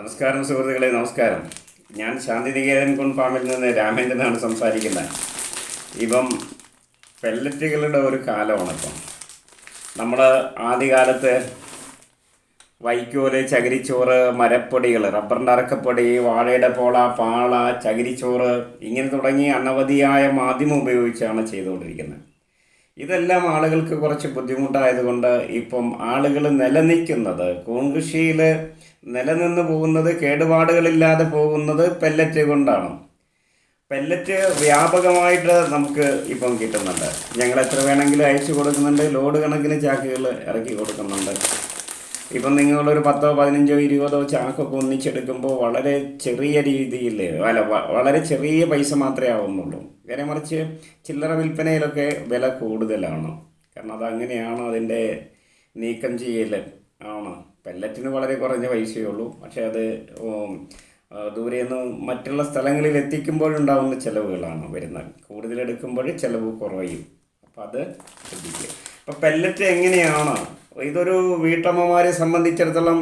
നമസ്കാരം സുഹൃത്തുക്കളെ നമസ്കാരം. ഞാൻ ശാന്തിനികേതൻ കുൺ ഫാമിൽ നിന്ന് രാമേന്ദ്രനാണ് സംസാരിക്കുന്നത്. ഇപ്പം പെല്ലറ്റുകളുടെ ഒരു കാലമാണ് ഇപ്പം നമ്മൾ ആദ്യകാലത്ത് വൈക്കോൽ ചകിരിച്ചോറ് മരപ്പൊടികൾ റബ്ബറിന്റെ അറക്കപ്പൊടി വാഴയുടെ പോള പാള ചകിരിച്ചോറ് ഇങ്ങനെ തുടങ്ങി അനവധിയായ മാധ്യമം ഉപയോഗിച്ചാണ് ചെയ്തുകൊണ്ടിരിക്കുന്നത്. ഇതെല്ലാം ആളുകൾക്ക് കുറച്ച് ബുദ്ധിമുട്ടായതുകൊണ്ട് ഇപ്പം ആളുകൾ നിലനിൽക്കുന്നത് കൂൺകൃഷിയിൽ നിലനിന്ന് പോകുന്നത് കേടുപാടുകളില്ലാതെ പോകുന്നത് പെല്ലറ്റ് കൊണ്ടാണ്. പെല്ലറ്റ് വ്യാപകമായിട്ട് നമുക്ക് ഇപ്പം കിട്ടുന്നുണ്ട്. ഞങ്ങൾ എത്ര വേണമെങ്കിലും അയച്ചു കൊടുക്കുന്നുണ്ട്. ലോഡ് കണക്കിന് ചാക്കുകൾ ഇറക്കി കൊടുക്കുന്നുണ്ട്. ഇപ്പം നിങ്ങളൊരു പത്തോ പതിനഞ്ചോ ഇരുപതോ ചാക്കൊക്കെ ഒന്നിച്ചെടുക്കുമ്പോൾ വളരെ ചെറിയ രീതിയിൽ അല്ല വളരെ ചെറിയ പൈസ മാത്രമേ ആവുന്നുള്ളൂ. നേരെ മറിച്ച് ചില്ലറ വിൽപ്പനയിലൊക്കെ വില കൂടുതലാണ്. കാരണം അതങ്ങനെയാണ് അതിന്റെ നീക്കം ചെയ്യൽ ആണ്. പെല്ലറ്റിന് വളരെ കുറഞ്ഞ പൈസയേ ഉള്ളൂ. പക്ഷേ അത് ദൂരെ നിന്ന് മറ്റുള്ള സ്ഥലങ്ങളിൽ എത്തിക്കുമ്പോഴുണ്ടാവുന്ന ചിലവുകളാണ് വരുന്നത്. കൂടുതലെടുക്കുമ്പോൾ ചിലവ് കുറയും. അപ്പോൾ അത് ശ്രദ്ധിക്കുക. അപ്പോൾ പെല്ലറ്റ് എങ്ങനെയാണ്? ഇതൊരു വീട്ടമ്മമാരെ സംബന്ധിച്ചിടത്തോളം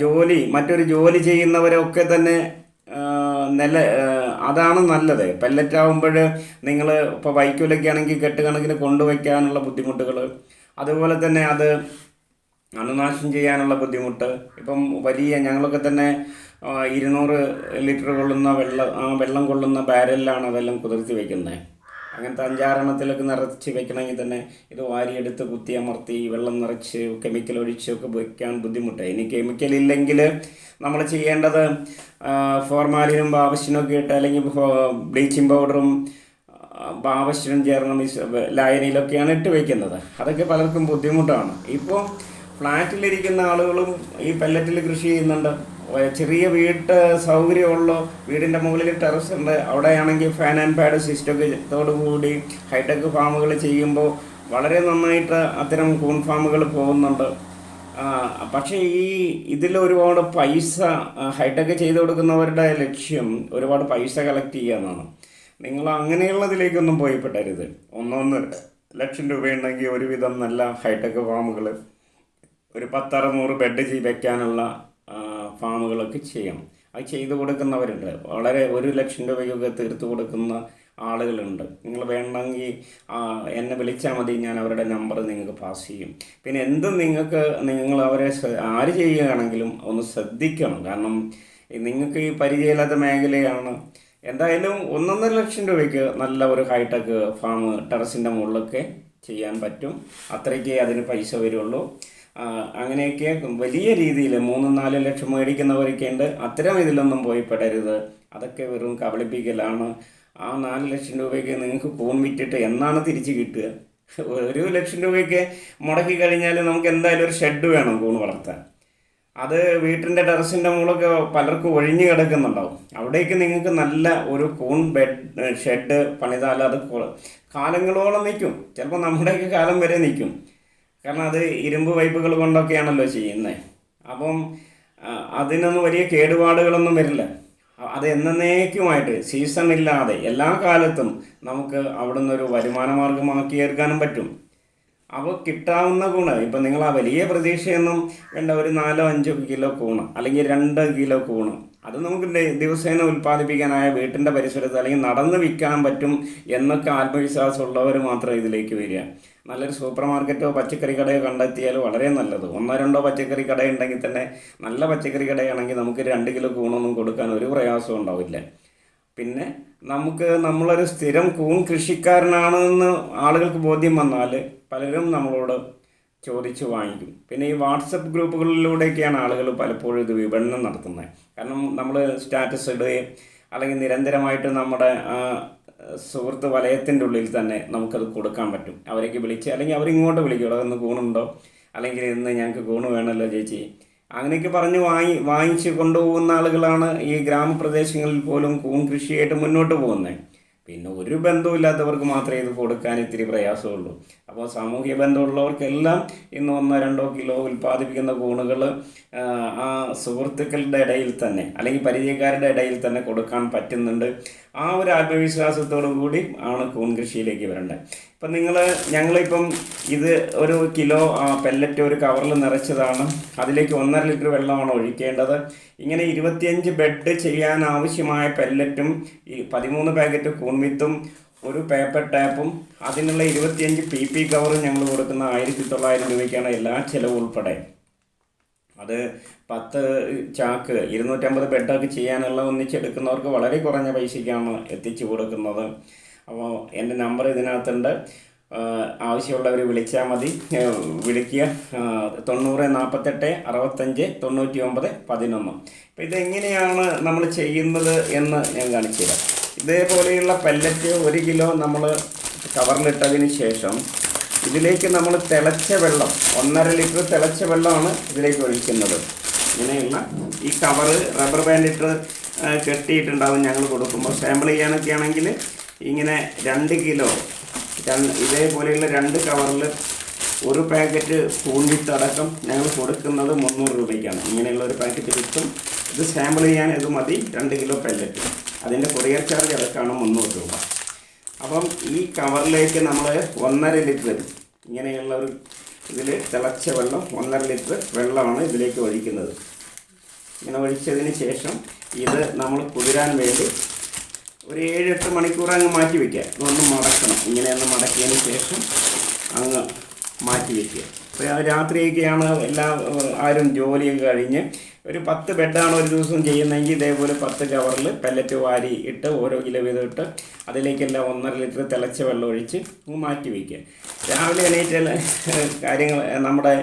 ജോലി മറ്റൊരു ജോലി ചെയ്യുന്നവരൊക്കെ തന്നെ നില അതാണ് നല്ലത്. പെല്ലറ്റ് ആകുമ്പോൾ നിങ്ങൾ ഇപ്പോൾ വൈക്കോലൊക്കെ ആണെങ്കിൽ കെട്ടുകണക്കിന് കൊണ്ടുവയ്ക്കാനുള്ള ബുദ്ധിമുട്ടുകൾ അതുപോലെ തന്നെ അത് അണുനാശം ചെയ്യാനുള്ള ബുദ്ധിമുട്ട്. ഇപ്പം വലിയ ഞങ്ങളൊക്കെ തന്നെ ഇരുന്നൂറ് ലിറ്റർ കൊള്ളുന്ന വെള്ളം ആ വെള്ളം കൊള്ളുന്ന ബാരലിലാണ് അതെല്ലാം കുതിർത്തി വെക്കുന്നത് അങ്ങനത്തെ അഞ്ചാറെണ്ണത്തിലൊക്കെ നിറച്ച് വെക്കണമെങ്കിൽ തന്നെ ഇത് വാരിയെടുത്ത് കുത്തി അമർത്തി വെള്ളം നിറച്ച് കെമിക്കൽ ഒഴിച്ചൊക്കെ വെക്കാൻ ബുദ്ധിമുട്ടാണ് ഇനി കെമിക്കൽ ഇല്ലെങ്കിൽ നമ്മൾ ചെയ്യേണ്ടത് ഫോർമാലിനും ബാവശ്യനൊക്കെ ഇട്ട് അല്ലെങ്കിൽ ബ്ലീച്ചിങ് പൗഡറും ബാവശ്യനും ചേർന്ന ലായനിയിലൊക്കെയാണ് ഇട്ട് വയ്ക്കുന്നത് അതൊക്കെ പലർക്കും ബുദ്ധിമുട്ടാണ്. ഇപ്പോൾ ഫ്ലാറ്റിലിരിക്കുന്ന ആളുകളും ഈ പെല്ലറ്റിൽ കൃഷി ചെയ്യുന്നുണ്ട്. ചെറിയ വീട്ട് സൗകര്യമുള്ള. വീടിന്റെ മുകളിൽ ടെറസ് ഉണ്ട്. അവിടെയാണെങ്കിൽ ഫാൻ ആൻഡ് പാഡ് സിസ്റ്റമൊക്കെ കൂടി ഹൈടെക് ഫാമുകൾ ചെയ്യുമ്പോൾ വളരെ നന്നായിട്ട് അത്തരം കൂൺ ഫാമുകൾ പോകുന്നുണ്ട്. പക്ഷേ ഈ ഇതിൽ ഒരുപാട് പൈസ ഹൈടെക് ചെയ്ത് കൊടുക്കുന്നവരുടെ ലക്ഷ്യം ഒരുപാട് പൈസ കളക്ട് ചെയ്യുക എന്നാണ് നിങ്ങൾ അങ്ങനെയുള്ളതിലേക്കൊന്നും പോയി പെടരുത്. ഒന്നൊന്ന് ലക്ഷം രൂപയുണ്ടെങ്കിൽ ഒരുവിധം നല്ല ഹൈടെക് ഫാമുകൾ ഒരു പത്തറുന്നൂറ് ബെഡ് ചെയ്ത് വെക്കാനുള്ള ഫാമുകളൊക്കെ ചെയ്യണം. അത് ചെയ്തു കൊടുക്കുന്നവരുണ്ട്. വളരെ ഒരു ലക്ഷം രൂപയൊക്കെ തീർത്തു കൊടുക്കുന്ന ആളുകളുണ്ട്. നിങ്ങൾ വേണമെങ്കിൽ എന്നെ വിളിച്ചാൽ മതി. ഞാൻ അവരുടെ നമ്പർ നിങ്ങൾക്ക് പാസ് ചെയ്യും. പിന്നെ എന്തും നിങ്ങൾക്ക് നിങ്ങൾ അവരെ ആര് ചെയ്യുകയാണെങ്കിലും ഒന്ന് ശ്രദ്ധിക്കണം. കാരണം നിങ്ങൾക്ക് ഈ പരിചയമില്ലാത്ത മേഖലയാണ്. എന്തായാലും ഒന്നൊന്നര ലക്ഷം രൂപയ്ക്ക് നല്ല ഒരു ഹൈടെക് ഫാം ടെറസിന്റെ മുകളിലൊക്കെ ചെയ്യാൻ പറ്റും. അത്രയ്ക്കേ അതിന് പൈസ വരുള്ളൂ. അങ്ങനെയൊക്കെ വലിയ രീതിയിൽ മൂന്നും നാലും ലക്ഷം മേടിക്കുന്നവരൊക്കെ ഉണ്ട്. അത്തരം ഇതിലൊന്നും പോയി പെടരുത് അതൊക്കെ വെറും കബളിപ്പിക്കലാണ്. ആ നാല് ലക്ഷം രൂപയ്ക്ക് നിങ്ങൾക്ക് ഫോൺ വിറ്റിട്ട് എന്നാണ് തിരിച്ച് കിട്ടുക? ഒരു ലക്ഷം രൂപയ്ക്ക് മുടക്കി കഴിഞ്ഞാൽ നമുക്ക് എന്തായാലും ഒരു ഷെഡ് വേണം കൂൺ വളർത്താൻ. അത് വീട്ടിന്റെ ടെറസിന്റെ മുകളൊക്കെ പലർക്കും ഒഴിഞ്ഞു കിടക്കുന്നുണ്ടാവും. അവിടേക്ക് നിങ്ങൾക്ക് നല്ല ഒരു കൂൺ ബെഡ് ഷെഡ് പണിതാൽ അത് കാലങ്ങളോളം നിൽക്കും. ചിലപ്പോൾ നമ്മുടെയൊക്കെ കാലം വരെ നിൽക്കും. കാരണം അത് ഇരുമ്പ് പൈപ്പുകൾ കൊണ്ടൊക്കെയാണല്ലോ ചെയ്യുന്നത് അപ്പം അതിനൊന്നും വലിയ കേടുപാടുകളൊന്നും വരില്ല. അത് എന്നേക്കുമായിട്ട് സീസൺ ഇല്ലാതെ എല്ലാ കാലത്തും നമുക്ക് അവിടുന്ന് ഒരു വരുമാന എടുക്കാനും പറ്റും. അപ്പോൾ കിട്ടാവുന്ന കൂണ് ഇപ്പം നിങ്ങൾ ആ വലിയ പ്രതീക്ഷയൊന്നും വേണ്ട ഒരു നാലോ അഞ്ചോ കിലോ കൂണ് അല്ലെങ്കിൽ രണ്ട് കിലോ കൂണ്. അത് നമുക്ക് ദിവസേന ഉൽപ്പാദിപ്പിക്കാനായ വീട്ടിന്റെ പരിസരത്ത് അല്ലെങ്കിൽ നടന്ന് വിൽക്കാൻ പറ്റും എന്നൊക്കെ ആത്മവിശ്വാസമുള്ളവർ മാത്രം ഇതിലേക്ക് വരിക. നല്ലൊരു സൂപ്പർ മാർക്കറ്റോ പച്ചക്കറി കടയോ കണ്ടെത്തിയാൽ വളരെ നല്ലത്. ഒന്നോ രണ്ടോ പച്ചക്കറി കട ഉണ്ടെങ്കിൽ തന്നെ നല്ല പച്ചക്കറി കടയാണെങ്കിൽ നമുക്ക് രണ്ട് കിലോ കൂണൊന്നും കൊടുക്കാൻ ഒരു പ്രയാസവും ഉണ്ടാവില്ല. പിന്നെ നമുക്ക് നമ്മളൊരു സ്ഥിരം കൂൺ കൃഷിക്കാരനാണെന്ന് ആളുകൾക്ക് ബോധ്യം വന്നാൽ പലരും നമ്മളോട് ചോദിച്ച് വാങ്ങിക്കും പിന്നെ ഈ വാട്സപ്പ് ഗ്രൂപ്പുകളിലൂടെയൊക്കെയാണ് ആളുകൾ പലപ്പോഴും ഇത് വിപണനം നടത്തുന്നത്. കാരണം നമ്മൾ സ്റ്റാറ്റസ് ഇടുകയും അല്ലെങ്കിൽ നിരന്തരമായിട്ട് നമ്മുടെ സുഹൃത്ത് വലയത്തിന്റെ ഉള്ളിൽ തന്നെ നമുക്കത് കൊടുക്കാൻ പറ്റും. അവരേക്ക് വിളിച്ച് അല്ലെങ്കിൽ അവരിങ്ങോട്ട് വിളിക്കും. അതൊന്ന് കൂണുണ്ടോ അല്ലെങ്കിൽ ഇന്ന് ഞങ്ങൾക്ക് കൂണ് വേണമല്ലോ ചേച്ചി. അങ്ങനെയൊക്കെ പറഞ്ഞ് വാങ്ങി വാങ്ങിച്ച് കൊണ്ടുപോകുന്ന ആളുകളാണ് ഈ ഗ്രാമപ്രദേശങ്ങളിൽ പോലും കൂൺ കൃഷിയായിട്ട് മുന്നോട്ട് പോകുന്നത്. പിന്നെ ഒരു ബന്ധമില്ലാത്തവർക്ക് മാത്രമേ ഇത് കൊടുക്കാൻ ഇത്തിരി പ്രയാസമുള്ളൂ. അപ്പോൾ സാമൂഹ്യ ബന്ധമുള്ളവർക്കെല്ലാം ഇന്ന് ഒന്നോ രണ്ടോ കിലോ ഉൽപ്പാദിപ്പിക്കുന്ന കൂണുകൾ ആ സുഹൃത്തുക്കളുടെ ഇടയിൽ തന്നെ അല്ലെങ്കിൽ പരിചയക്കാരുടെ ഇടയിൽ തന്നെ കൊടുക്കാൻ പറ്റുന്നുണ്ട്. ആ ഒരു ആത്മവിശ്വാസത്തോടു കൂടി ആണ് കൂൺ കൃഷിയിലേക്ക് വരേണ്ടത്. ഇപ്പം നിങ്ങൾ ഞങ്ങളിപ്പം ഇത് ഒരു കിലോ പെല്ലറ്റ് ഒരു കവറിൽ നിറച്ചതാണ്. അതിലേക്ക് ഒന്നര ലിറ്റർ വെള്ളമാണ് ഒഴിക്കേണ്ടത്. ഇങ്ങനെ ഇരുപത്തിയഞ്ച് ബെഡ് ചെയ്യാൻ ആവശ്യമായ പെല്ലറ്റും ഈ പതിമൂന്ന് പാക്കറ്റ് കൂൺവിത്തും ഒരു പേപ്പർ ടാപ്പും അതിനുള്ള ഇരുപത്തിയഞ്ച് പി പി കവറും ഞങ്ങൾ കൊടുക്കുന്ന ആയിരത്തി തൊള്ളായിരം രൂപയ്ക്കാണ് എല്ലാ ചിലവും ഉൾപ്പെടെ. അത് പത്ത് ചാക്ക് ഇരുന്നൂറ്റമ്പത് ബെഡൊക്കെ ചെയ്യാനുള്ള ഒന്നിച്ചെടുക്കുന്നവർക്ക് വളരെ കുറഞ്ഞ പൈസയ്ക്കാണ് എത്തിച്ചു കൊടുക്കുന്നത്. അപ്പോൾ എന്റെ നമ്പർ ഇതിനകത്തുണ്ട്. ആവശ്യമുള്ളവർ വിളിച്ചാൽ മതി. വിളിക്കുക. തൊണ്ണൂറ് നാൽപ്പത്തെട്ട് അറുപത്തഞ്ച് തൊണ്ണൂറ്റി ഒമ്പത് പതിനൊന്ന്. അപ്പോൾ ഇതെങ്ങനെയാണ് നമ്മൾ ചെയ്യുന്നത് എന്ന് ഞാൻ കാണിച്ചു തരാം. ഇതേപോലെയുള്ള പെല്ലറ്റ് ഒരു കിലോ നമ്മൾ കവറിലിട്ടതിന് ശേഷം ഇതിലേക്ക് നമ്മൾ തിളച്ച വെള്ളം ഒന്നര ലിറ്റർ തിളച്ച വെള്ളമാണ് ഇതിലേക്ക് ഒഴിക്കുന്നത്. ഇങ്ങനെയുള്ള ഈ കവറ് റബ്ബർ ബാൻഡ് ഇട്ട് കെട്ടിയിട്ടുണ്ടാവും ഞങ്ങൾ കൊടുക്കുമ്പോൾ. സാമ്പിൾ ചെയ്യാനൊക്കെ ആണെങ്കിൽ ഇങ്ങനെ രണ്ട് കിലോ ഇതേപോലെയുള്ള രണ്ട് കവറിൽ ഒരു പാക്കറ്റ് പൂണ്ടിട്ടടക്കം ഞങ്ങൾ കൊടുക്കുന്നത് മുന്നൂറ് രൂപയ്ക്കാണ്. ഇങ്ങനെയുള്ള ഒരു പാക്കറ്റ് കിട്ടും. ഇത് സാമ്പിൾ ചെയ്യാൻ ഇത് മതി രണ്ട് കിലോ പെല്ലറ്റ് അതിന്റെ കൊറിയർ ചാർജ് അടക്കമാണ് മുന്നൂറ് രൂപ. അപ്പം ഈ കവറിലേക്ക് നമ്മൾ ഒന്നര ലിറ്റർ ഇങ്ങനെയുള്ള ഒരു ഇതിൽ തിളച്ച വെള്ളം ഒന്നര ലിറ്റർ വെള്ളമാണ് ഇതിലേക്ക് ഒഴിക്കുന്നത്. ഇങ്ങനെ ഒഴിച്ചതിന് ശേഷം ഇത് നമ്മൾ കുതിരാൻ വേണ്ടി ഒരു ഏഴ് എട്ട് മണിക്കൂർ അങ്ങ് മാറ്റി വയ്ക്കുക ഇതൊന്ന് മടക്കണം. ഇങ്ങനെ ഒന്ന് മടക്കിയതിന് ശേഷം അങ്ങ് മാറ്റി വയ്ക്കുക രാത്രിയൊക്കെയാണ് എല്ലാ ആരും ജോലിയൊക്കെ കഴിഞ്ഞ് ഒരു പത്ത് ബെഡാണ് ഒരു ദിവസം ചെയ്യുന്നതെങ്കിൽ ഇതേപോലെ പത്ത് കവറിൽ പെല്ലറ്റ് വാരി ഇട്ട് ഓരോ കിലോ വീതം ഇട്ട് അതിലേക്കെല്ലാം ഒന്നര ലിറ്റർ തിളച്ച വെള്ളം ഒഴിച്ച് മാറ്റി വയ്ക്കുക. രാവിലെ എണീറ്റ് കാര്യങ്ങൾ നമ്മുടെ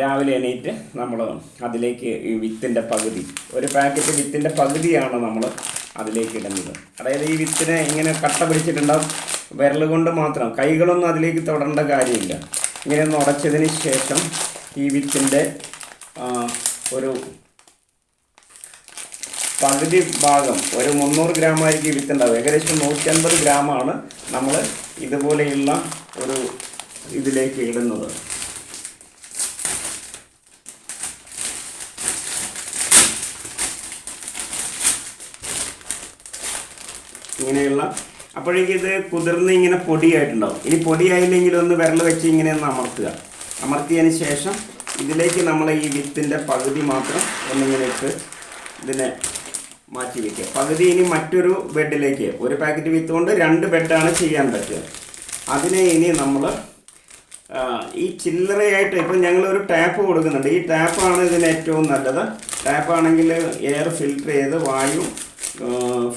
രാവിലെ എണീറ്റ് നമ്മൾ അതിലേക്ക് ഈ വിത്തിന്റെ പകുതി ഒരു പാക്കറ്റ് വിത്തിന്റെ പകുതിയാണ് നമ്മൾ അതിലേക്ക് ഇടുന്നത്. അതായത് ഈ വിത്തിനെ ഇങ്ങനെ കട്ട പിടിച്ചിട്ടുണ്ടാവും വിരൽ കൊണ്ട് മാത്രം. കൈകളൊന്നും അതിലേക്ക് തൊടേണ്ട കാര്യമില്ല. ഇങ്ങനെ ഒന്ന് ഉടച്ചതിന് ശേഷം ഈ വിത്തിന്റെ ഒരു പകുതി ഭാഗം ഒരു മുന്നൂറ് ഗ്രാമായിരിക്കും വിത്തുണ്ടാവും ഏകദേശം നൂറ്റൻപത് ഗ്രാമാണ് നമ്മൾ ഇതുപോലെയുള്ള ഒരു ഇതിലേക്ക് ഇടുന്നത്. ഇങ്ങനെയുള്ള അപ്പോഴേക്കും ഇത് കുതിർന്ന് ഇങ്ങനെ പൊടിയായിട്ടുണ്ടാവും. ഇനി പൊടിയായില്ലെങ്കിൽ ഒന്ന് വിരൽ വെച്ച് ഇങ്ങനെ ഒന്ന് അമർത്തുക. അമർത്തിയതിന് ശേഷം ഇതിലേക്ക് നമ്മൾ ഈ വിത്തിന്റെ പകുതി മാത്രം ഒന്നിങ്ങനെ ഇട്ട് ഇതിനെ മാറ്റി വയ്ക്കുക പകുതി ഇനി മറ്റൊരു ബെഡിലേക്ക്. ഒരു പാക്കറ്റ് വിത്ത് കൊണ്ട് രണ്ട് ബെഡാണ് ചെയ്യാൻ പറ്റുക. അതിനെ ഇനി നമ്മൾ ഈ ചില്ലറയായിട്ട് ഇപ്പം ഞങ്ങളൊരു ടാപ്പ് കൊടുക്കുന്നുണ്ട്. ഈ ടാപ്പാണ് ഇതിന് ഏറ്റവും നല്ലത്. ടാപ്പാണെങ്കിൽ എയർ ഫിൽറ്റർ ചെയ്ത് വായു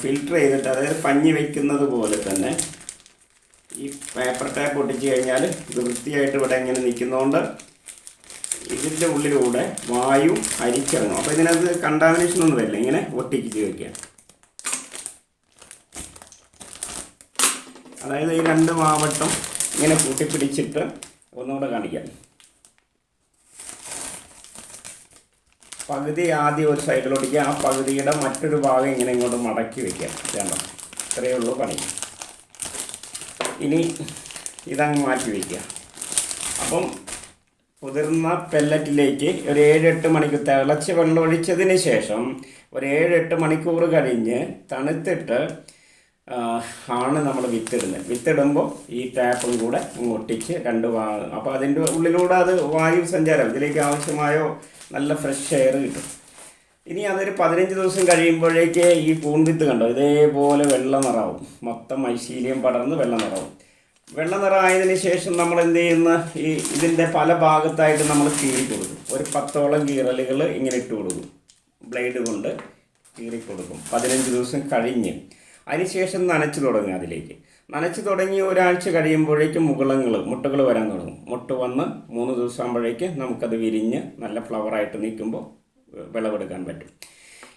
ഫിൽട്ടർ ചെയ്തിട്ട് അതായത് പഞ്ഞി വയ്ക്കുന്നത് പോലെ തന്നെ ഈ പേപ്പർ ടാപ്പ് ഒട്ടിച്ച് കഴിഞ്ഞാൽ ഇത് വൃത്തിയായിട്ട് ഇവിടെ ഇങ്ങനെ നിൽക്കുന്നതുകൊണ്ട് ഇതിന്റെ ഉള്ളിലൂടെ വായു അരിച്ചിറങ്ങും. അപ്പോൾ ഇതിനകത്ത് കണ്ടാമിനേഷൻ ഒന്നും വരില്ല. ഇങ്ങനെ ഒട്ടിച്ച് വയ്ക്കുക അതായത് ഈ രണ്ട് മാവട്ടം ഇങ്ങനെ കൂട്ടിപ്പിടിച്ചിട്ട് ഒന്നുകൂടെ കാണിക്കാം. പകുതി ആദ്യം ഒരു സൈഡിലൊട്ടിക്കുക ആ പകുതിയുടെ മറ്റൊരു ഭാഗം ഇങ്ങനെ ഇങ്ങോട്ട് മടക്കി വെക്കുക. വേണ്ട ഇത്രയേ ഉള്ളൂ പണി. ഇനി ഇതങ്ങ് മാറ്റി വയ്ക്കുക അപ്പം കുതിർന്ന പെല്ലറ്റിലേക്ക് ഒരു ഏഴെട്ട് മണിക്കൂർ തിളച്ച് വെള്ളമൊഴിച്ചതിന് ശേഷം ഒരു ഏഴെട്ട് മണിക്കൂർ കഴിഞ്ഞ് തണുത്തിട്ട് ആണ് നമ്മൾ വിത്തിടുന്നത് വിത്തിടുമ്പോൾ ഈ ടാപ്പും കൂടെ ഒട്ടിച്ച് രണ്ട് വാ അപ്പോൾ അതിന്റെ ഉള്ളിലൂടെ അത് വായു സഞ്ചാരം ഇതിലേക്ക് ആവശ്യമായോ നല്ല ഫ്രഷ് എയർ കിട്ടും. ഇനി അതൊരു പതിനഞ്ച് ദിവസം കഴിയുമ്പോഴേക്ക് ഈ പൂൺവിത്ത് കണ്ടോ? ഇതേപോലെ വെള്ളം നിറാവും. മൊത്തം ഐശീല്യം പടർന്ന് വെള്ളം നിറാവും. വെള്ളം നിറായതിന് ശേഷം നമ്മൾ എന്ത് ചെയ്യുന്ന? ഈ ഇതിന്റെ പല ഭാഗത്തായിട്ട് നമ്മൾ കീറി കൊടുക്കും. ഒരു പത്തോളം കീറലുകൾ ഇങ്ങനെ ഇട്ട് കൊടുക്കും. ബ്ലേഡ് കൊണ്ട് കീറി കൊടുക്കും. പതിനഞ്ച് ദിവസം കഴിഞ്ഞ്. അതിനുശേഷം നനച്ചു തുടങ്ങുക അതിലേക്ക്. നനച്ചു തുടങ്ങി ഒരാഴ്ച കഴിയുമ്പോഴേക്കും മുകളങ്ങൾ മുട്ടകൾ വരാൻ തുടങ്ങും. മുട്ട വന്ന് മൂന്ന് ദിവസം ആകുമ്പോഴേക്ക് നമുക്കത് വിരിഞ്ഞ് നല്ല ഫ്ലവറായിട്ട് നിൽക്കുമ്പോൾ വിളവെടുക്കാൻ പറ്റും.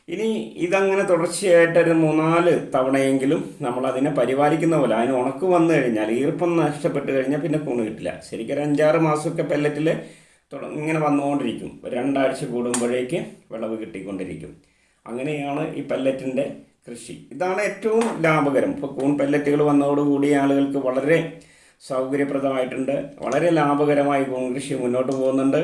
ഇനി ഇതങ്ങനെ തുടർച്ചയായിട്ട് ഒരു മൂന്നാൽ തവണയെങ്കിലും നമ്മൾ അതിനെ പരിപാലിക്കുന്ന പോലെ അതിന് ഉണക്ക് വന്നു കഴിഞ്ഞാൽ ഈർപ്പം നഷ്ടപ്പെട്ട് കഴിഞ്ഞാൽ പിന്നെ കൂണ് കിട്ടില്ല. ശരിക്കും ഒരു അഞ്ചാറ് മാസമൊക്കെ പെല്ലറ്റിൽ ഇങ്ങനെ വന്നുകൊണ്ടിരിക്കും. രണ്ടാഴ്ച കൂടുമ്പോഴേക്ക് വിളവ് കിട്ടിക്കൊണ്ടിരിക്കും. അങ്ങനെയാണ് ഈ പെല്ലറ്റിന്റെ കൃഷി. ഇതാണ് ഏറ്റവും ലാഭകരം. ഇപ്പോൾ കൂൺ പെല്ലറ്റുകൾ വന്നതോടുകൂടി ആളുകൾക്ക് വളരെ സൗകര്യപ്രദമായിട്ടുണ്ട്. വളരെ ലാഭകരമായി കൂൺ കൃഷി മുന്നോട്ട് പോകുന്നുണ്ട്.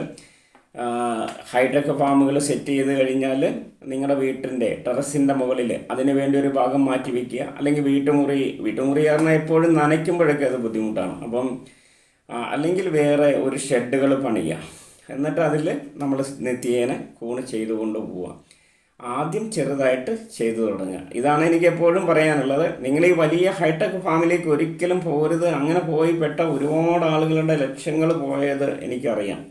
ഹൈടെക് ഫാമുകൾ സെറ്റ് ചെയ്ത് കഴിഞ്ഞാൽ നിങ്ങളുടെ വീട്ടിന്റെ ടെറസിന്റെ മുകളിൽ അതിന് വേണ്ടി ഒരു ഭാഗം മാറ്റി വയ്ക്കുക അല്ലെങ്കിൽ വീട്ടുമുറി വീട്ടുമുറി പറഞ്ഞാൽ എപ്പോഴും നനയ്ക്കുമ്പോഴൊക്കെ അത് ബുദ്ധിമുട്ടാണ്. അപ്പം അല്ലെങ്കിൽ വേറെ ഒരു ഷെഡുകൾ പണിയുക. എന്നിട്ട് അതിൽ നമ്മൾ നിത്യേന കൂണ് ചെയ്തുകൊണ്ട് പോവുക. ആദ്യം ചെറുതായിട്ട് ചെയ്തു തുടങ്ങുക. ഇതാണ് എനിക്ക് എപ്പോഴും പറയാനുള്ളത്. നിങ്ങൾ ഈ വലിയ ഹൈടെക് ഫാമിലേക്ക് ഒരിക്കലും പോരുത്. അങ്ങനെ പോയി പെട്ട ഒരുപാട് ആളുകളുടെ ലക്ഷ്യങ്ങൾ പോയത് എനിക്കറിയാം.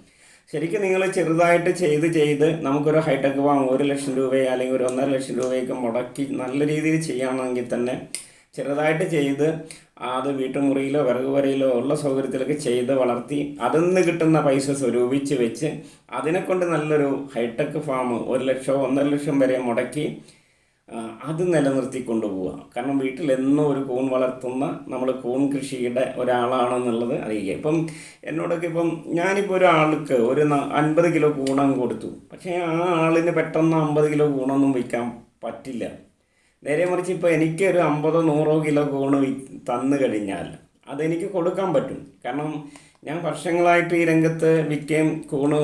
ശരിക്കും നിങ്ങൾ ചെറുതായിട്ട് ചെയ്ത് ചെയ്ത് നമുക്കൊരു ഹൈടെക് ഫാം ഒരു ലക്ഷം രൂപയോ അല്ലെങ്കിൽ ഒരു ഒന്നര ലക്ഷം രൂപയൊക്കെ മുടക്കി നല്ല രീതിയിൽ ചെയ്യുകയാണെങ്കിൽ തന്നെ ചെറുതായിട്ട് ചെയ്ത് അത് വീട്ടുമുറിയിലോ വിറക് വരയിലോ ഉള്ള സൗകര്യത്തിലൊക്കെ ചെയ്ത് വളർത്തി അതിൽ നിന്ന് കിട്ടുന്ന പൈസ സ്വരൂപിച്ച് വെച്ച് അതിനെ കൊണ്ട് നല്ലൊരു ഹൈടെക് ഫാം ഒരു ലക്ഷമോ ഒന്നര ലക്ഷം വരെ മുടക്കി അത് നിലനിർത്തി കൊണ്ടുപോവുക. കാരണം വീട്ടിൽ എന്നും ഒരു കൂൺ വളർത്തുന്ന നമ്മൾ കൂൺ കൃഷിയുടെ ഒരാളാണെന്നുള്ളത് അറിയിക്കുക. ഇപ്പം എന്നോടൊക്കെ ഇപ്പം ഞാനിപ്പോൾ ഒരാൾക്ക് ഒരു അൻപത് കിലോ കൂണം കൊടുത്തു. പക്ഷേ ആ ആളിന് പെട്ടെന്ന് അമ്പത് കിലോ കൂണൊന്നും വിൽക്കാൻ പറ്റില്ല. നേരെ മറിച്ച് ഇപ്പോൾ എനിക്ക് ഒരു അമ്പതോ നൂറോ കിലോ കൂണ് തന്നു കഴിഞ്ഞാൽ അതെനിക്ക് കൊടുക്കാൻ പറ്റും. കാരണം ഞാൻ വർഷങ്ങളായിട്ട് ഈ രംഗത്ത് വിൽക്കുകയും കൂണ്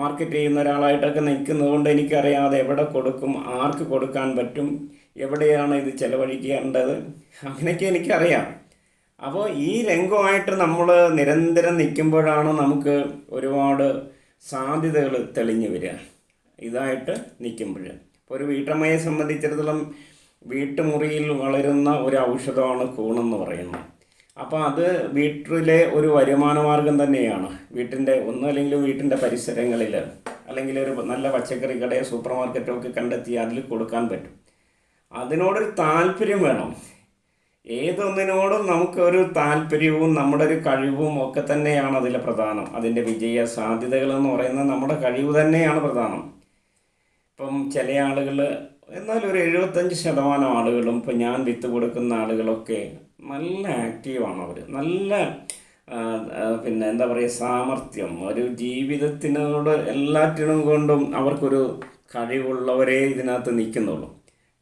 മാർക്കറ്റ് ചെയ്യുന്ന ഒരാളായിട്ടൊക്കെ നിൽക്കുന്നതുകൊണ്ട് എനിക്കറിയാതെ എവിടെ കൊടുക്കും ആർക്ക് കൊടുക്കാൻ പറ്റും എവിടെയാണ് ഇത് ചെലവഴിക്കേണ്ടത് അങ്ങനെയൊക്കെ എനിക്കറിയാം. അപ്പോൾ ഈ രംഗമായിട്ട് നമ്മൾ നിരന്തരം നിൽക്കുമ്പോഴാണ് നമുക്ക് ഒരുപാട് സാധ്യതകൾ തെളിഞ്ഞു വരിക. ഇതായിട്ട് നിൽക്കുമ്പോൾ ഒരു വീട്ടമ്മയെ സംബന്ധിച്ചിടത്തോളം വീട്ടുമുറിയിൽ വളരുന്ന ഒരു ഔഷധമാണ് കൂണെന്ന് പറയുന്നത് അപ്പോൾ അത് വീട്ടിലെ ഒരു വരുമാന മാർഗം തന്നെയാണ്. വീട്ടിന്റെ ഒന്നും അല്ലെങ്കിൽ വീട്ടിന്റെ പരിസരങ്ങളിൽ അല്ലെങ്കിൽ ഒരു നല്ല പച്ചക്കറി കടയോ സൂപ്പർ മാർക്കറ്റോ ഒക്കെ കണ്ടെത്തി അതിൽ കൊടുക്കാൻ പറ്റും. അതിനോടൊരു താല്പര്യം വേണം. ഏതൊന്നിനോടും നമുക്കൊരു താല്പര്യവും നമ്മുടെ ഒരു കഴിവും ഒക്കെ തന്നെയാണ് അതിലെ പ്രധാനം. അതിന്റെ വിജയ സാധ്യതകൾ എന്ന് പറയുന്നത് നമ്മുടെ കഴിവ് തന്നെയാണ് പ്രധാനം. ഇപ്പം ചില ആളുകൾ എന്നാൽ ഒരു എഴുപത്തഞ്ച് ശതമാനം ആളുകളും ഇപ്പം ഞാൻ വിത്ത് കൊടുക്കുന്ന ആളുകളൊക്കെ നല്ല ആക്റ്റീവാണ് അവർ നല്ല പിന്നെ എന്താ പറയുക സാമർഥ്യം. ഒരു ജീവിതത്തിനോട് എല്ലാറ്റിനും കൊണ്ടും അവർക്കൊരു കഴിവുള്ളവരേ ഇതിനകത്ത് നിൽക്കുന്നുള്ളൂ.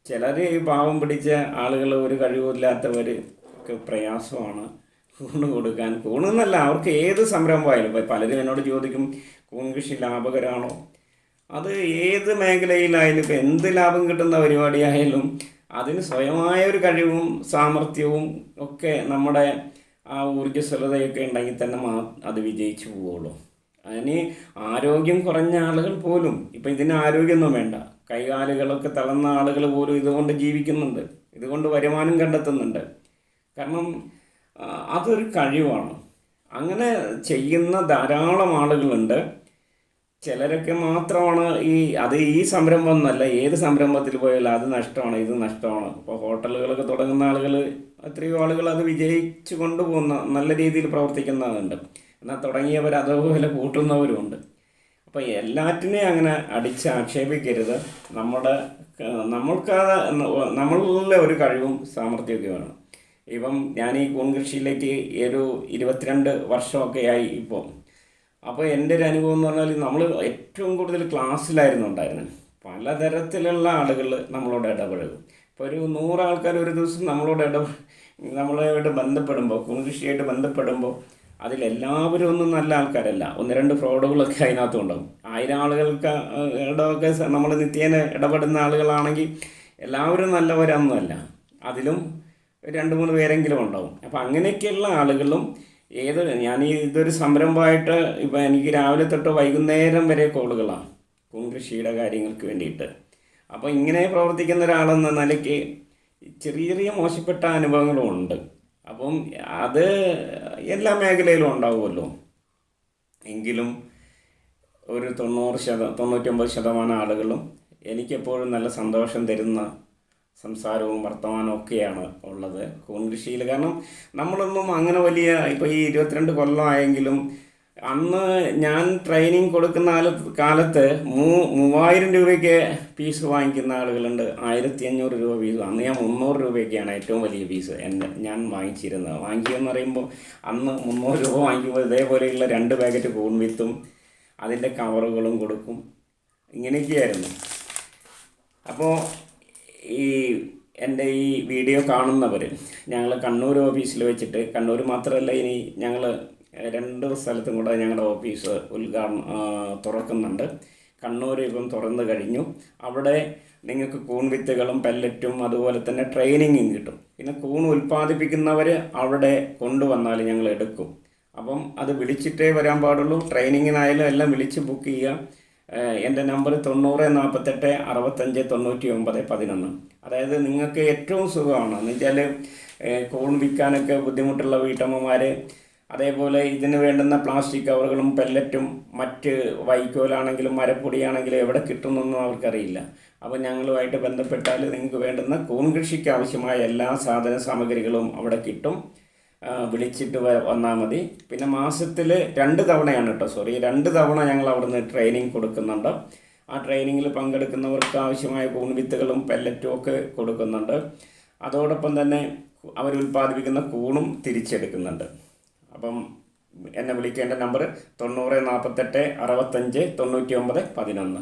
ചിലർ ഈ പാവം പിടിച്ച ആളുകൾ ഒരു കഴിവില്ലാത്തവർ ഒക്കെ പ്രയാസമാണ്. കൂണ് കൊടുക്കാൻ കൂണെന്നല്ല അവർക്ക് ഏത് സംരംഭമായാലും. പലരും എന്നോട് ചോദിക്കും കൂൺ കൃഷി ലാഭകരമാണോ അത് ഏത് മേഖലയിലായാലും ഇപ്പം എന്ത് ലാഭം കിട്ടുന്ന പരിപാടിയായാലും അതിന് സ്വയമായ ഒരു കഴിവും സാമർഥ്യവും ഒക്കെ നമ്മുടെ ആ ഊർജസ്വലതയൊക്കെ ഉണ്ടെങ്കിൽ തന്നെ മാ അത് വിജയിച്ചു പോവുള്ളൂ. അതിന് ആരോഗ്യം കുറഞ്ഞ ആളുകൾ പോലും ഇപ്പം ഇതിന് ആരോഗ്യമൊന്നും വേണ്ട. കൈകാലുകളൊക്കെ തളർന്ന ആളുകൾ പോലും ഇതുകൊണ്ട് ജീവിക്കുന്നുണ്ട്. ഇതുകൊണ്ട് വരുമാനം കണ്ടെത്തുന്നുണ്ട്. കാരണം അതൊരു കഴിവാണ്. അങ്ങനെ ചെയ്യുന്ന ധാരാളം ആളുകളുണ്ട്. ചിലരൊക്കെ മാത്രമാണ് ഈ അത് ഈ സംരംഭം എന്നല്ല ഏത് സംരംഭത്തിൽ പോയാലും അത് നഷ്ടമാണ് ഇത് നഷ്ടമാണ്. ഇപ്പോൾ ഹോട്ടലുകളൊക്കെ തുടങ്ങുന്ന ആളുകൾ എത്രയോ ആളുകൾ അത് വിജയിച്ചു കൊണ്ടുപോകുന്ന നല്ല രീതിയിൽ പ്രവർത്തിക്കുന്നതുണ്ട് എന്നാൽ തുടങ്ങിയവർ അതുപോലെ കൂട്ടുന്നവരുമുണ്ട്. അപ്പോൾ എല്ലാറ്റിനെയും അങ്ങനെ അടിച്ച് ആക്ഷേപിക്കരുത് നമ്മുടെ നമ്മൾക്ക് നമ്മളുള്ള ഒരു കഴിവും സാമർഥ്യമൊക്കെ വേണം ഇപ്പം ഞാൻ ഈ കൂൺ കൃഷിയിലേക്ക് ഒരു ഇരുപത്തിരണ്ട് വർഷമൊക്കെ ആയി ഇപ്പോൾ അപ്പോൾ എന്റെ ഒരു അനുഭവം എന്ന് പറഞ്ഞാൽ നമ്മൾ ഏറ്റവും കൂടുതൽ ക്ലാസ്സിലായിരുന്നു ഉണ്ടായിരുന്നത്. പലതരത്തിലുള്ള ആളുകൾ നമ്മളോട് ഇടപഴകും. ഇപ്പോൾ ഒരു നൂറ് ആൾക്കാർ ഒരു ദിവസം നമ്മളോട് ഇട നമ്മളോട് ബന്ധപ്പെടുമ്പോൾ കൃഷിയായിട്ട് ബന്ധപ്പെടുമ്പോൾ അതിലെല്ലാവരും ഒന്നും നല്ല ആൾക്കാരല്ല. ഒന്ന് രണ്ട് ഫ്രോഡുകളൊക്കെ അതിനകത്തും ഉണ്ടാകും ആയിരം ആളുകൾക്ക് ഇടമൊക്കെ നമ്മൾ നിത്യേന ഇടപെടുന്ന ആളുകളാണെങ്കിൽ എല്ലാവരും നല്ലവരൊന്നുമല്ല. അതിലും രണ്ട് മൂന്ന് പേരെങ്കിലും ഉണ്ടാവും. അപ്പോൾ അങ്ങനെയൊക്കെയുള്ള ആളുകളും ഏത് ഞാൻ ഇതൊരു സംരംഭമായിട്ട് ഇപ്പം എനിക്ക് രാവിലെ തൊട്ട് വൈകുന്നേരം വരെ കോളുകളാണ് പൂങ്കൃഷിയുടെ കാര്യങ്ങൾക്ക് വേണ്ടിയിട്ട്. അപ്പോൾ ഇങ്ങനെ പ്രവർത്തിക്കുന്ന ഒരാളെന്ന നിലയ്ക്ക് ചെറിയ ചെറിയ മോശപ്പെട്ട അനുഭവങ്ങളും ഉണ്ട്. അപ്പം അത് എല്ലാ മേഖലയിലും ഉണ്ടാവുമല്ലോ. എങ്കിലും ഒരു തൊണ്ണൂറ് ശത തൊണ്ണൂറ്റൊമ്പത് ശതമാനം ആളുകളും എനിക്കെപ്പോഴും നല്ല സന്തോഷം തരുന്ന സംസാരവും വർത്തമാനവും ഒക്കെയാണ് ഉള്ളത്. കൂൺ കൃഷിയിൽ കാരണം നമ്മളൊന്നും അങ്ങനെ വലിയ ഇപ്പോൾ ഈ ഇരുപത്തിരണ്ട് കൊല്ലമായെങ്കിലും അന്ന് ഞാൻ ട്രെയിനിങ് കൊടുക്കുന്ന കാലത്ത് മൂ മൂവായിരം രൂപയ്ക്ക് പീസ് വാങ്ങിക്കുന്ന ആളുകളുണ്ട്. ആയിരത്തി അഞ്ഞൂറ് രൂപ പീസ് അന്ന് ഞാൻ മുന്നൂറ് രൂപയ്ക്കാണ് ഏറ്റവും വലിയ പീസ് എന്റെ ഞാൻ വാങ്ങിച്ചിരുന്നത്. വാങ്ങിക്കുകയെന്ന് പറയുമ്പോൾ അന്ന് മുന്നൂറ് രൂപ വാങ്ങിക്കുമ്പോൾ ഇതേപോലെയുള്ള രണ്ട് പാക്കറ്റ് കൂൺ വിത്തും അതിന്റെ കവറുകളും കൊടുക്കും. ഇങ്ങനെയൊക്കെയായിരുന്നു. അപ്പോൾ ഈ എന്റെ ഈ വീഡിയോ കാണുന്നവർ ഞങ്ങൾ കണ്ണൂർ ഓഫീസിൽ വെച്ചിട്ട് കണ്ണൂർ മാത്രമല്ല ഇനി ഞങ്ങൾ രണ്ട് സ്ഥലത്തും കൂടെ ഞങ്ങളുടെ ഓഫീസ് ഉദ്ഘാടനം തുറക്കുന്നുണ്ട്. കണ്ണൂർ ഇപ്പം തുറന്നു കഴിഞ്ഞു. അവിടെ നിങ്ങൾക്ക് കൂൺ വിത്തുകളും പെല്ലറ്റും അതുപോലെ തന്നെ ട്രെയിനിങ്ങും കിട്ടും. പിന്നെ കൂൺ ഉൽപ്പാദിപ്പിക്കുന്നവർ അവിടെ കൊണ്ടുവന്നാൽ ഞങ്ങൾ എടുക്കും അപ്പം അത് വിളിച്ചിട്ടേ വരാൻ പാടുള്ളൂ. ട്രെയിനിങ്ങിനായാലും എല്ലാം വിളിച്ച് ബുക്ക് ചെയ്യുക. എന്റെ നമ്പർ തൊണ്ണൂറ് നാൽപ്പത്തെട്ട് അറുപത്തഞ്ച് തൊണ്ണൂറ്റി ഒമ്പത് പതിനൊന്ന്. അതായത് നിങ്ങൾക്ക് ഏറ്റവും സുഖമാണ്. എന്ന് വെച്ചാൽ കൂൺ വിൽക്കാനൊക്കെ ബുദ്ധിമുട്ടുള്ള വീട്ടമ്മമാർ അതേപോലെ ഇതിന് വേണ്ടുന്ന പ്ലാസ്റ്റിക് കവറുകളും പെല്ലറ്റും മറ്റ് വൈക്കോലാണെങ്കിലും മരപ്പൊടിയാണെങ്കിലും എവിടെ കിട്ടുന്നൊന്നും അവർക്കറിയില്ല. അപ്പോൾ ഞങ്ങളുമായിട്ട് ബന്ധപ്പെട്ടാൽ നിങ്ങൾക്ക് വേണ്ടുന്ന കോൺ കൃഷിക്ക് ആവശ്യമായ എല്ലാ സാധന സാമഗ്രികളും അവിടെ കിട്ടും. വിളിച്ചിട്ട് വന്നാൽ മതി. പിന്നെ മാസത്തിൽ രണ്ട് തവണയാണ് കേട്ടോ സോറി രണ്ട് തവണ ഞങ്ങൾ അവിടുന്ന് ട്രെയിനിങ് കൊടുക്കുന്നുണ്ട്. ആ ട്രെയിനിങ്ങിൽ പങ്കെടുക്കുന്നവർക്ക് ആവശ്യമായ കൂൺവിത്തുകളും പെല്ലറ്റും ഒക്കെ കൊടുക്കുന്നുണ്ട്. അതോടൊപ്പം തന്നെ അവർ ഉൽപ്പാദിപ്പിക്കുന്ന കൂണും തിരിച്ചെടുക്കുന്നുണ്ട്. അപ്പം എന്നെ വിളിക്കേണ്ട നമ്പർ തൊണ്ണൂറ് നാൽപ്പത്തെട്ട് അറുപത്തഞ്ച് തൊണ്ണൂറ്റി ഒമ്പത് പതിനൊന്ന്.